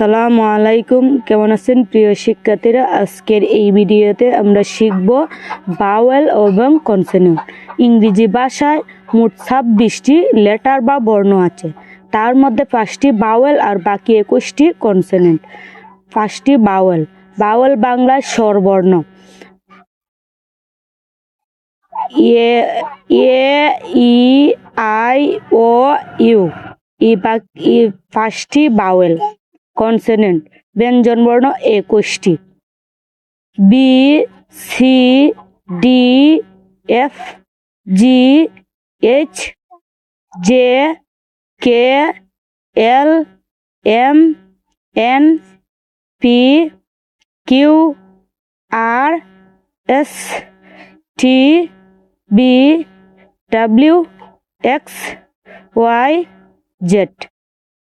সালামু আলাইকুম। কেমন আছেন প্রিয় শিক্ষার্থীরা? আজকের এই ভিডিওতে আমরা শিখব বাওয়েল এবং কনসোনেন্ট ইংরেজি ভাষায় মোট ছাব্বিশটি লেটার বা বর্ণ আছে। তার মধ্যে পাঁচটি বাওয়েল আর বাকি একুশটি কনসোনেন্ট পাঁচটি বাওয়েল। বাওয়েল বাংলায় স্বরবর্ণ। এ এ E I O U E ই পাঁচটি বাওয়েল কনসোনেন্ট ব্যঞ্জনবর্ণ একুশটি। B C D F G H J K L M N P Q R S T V W X Y Z.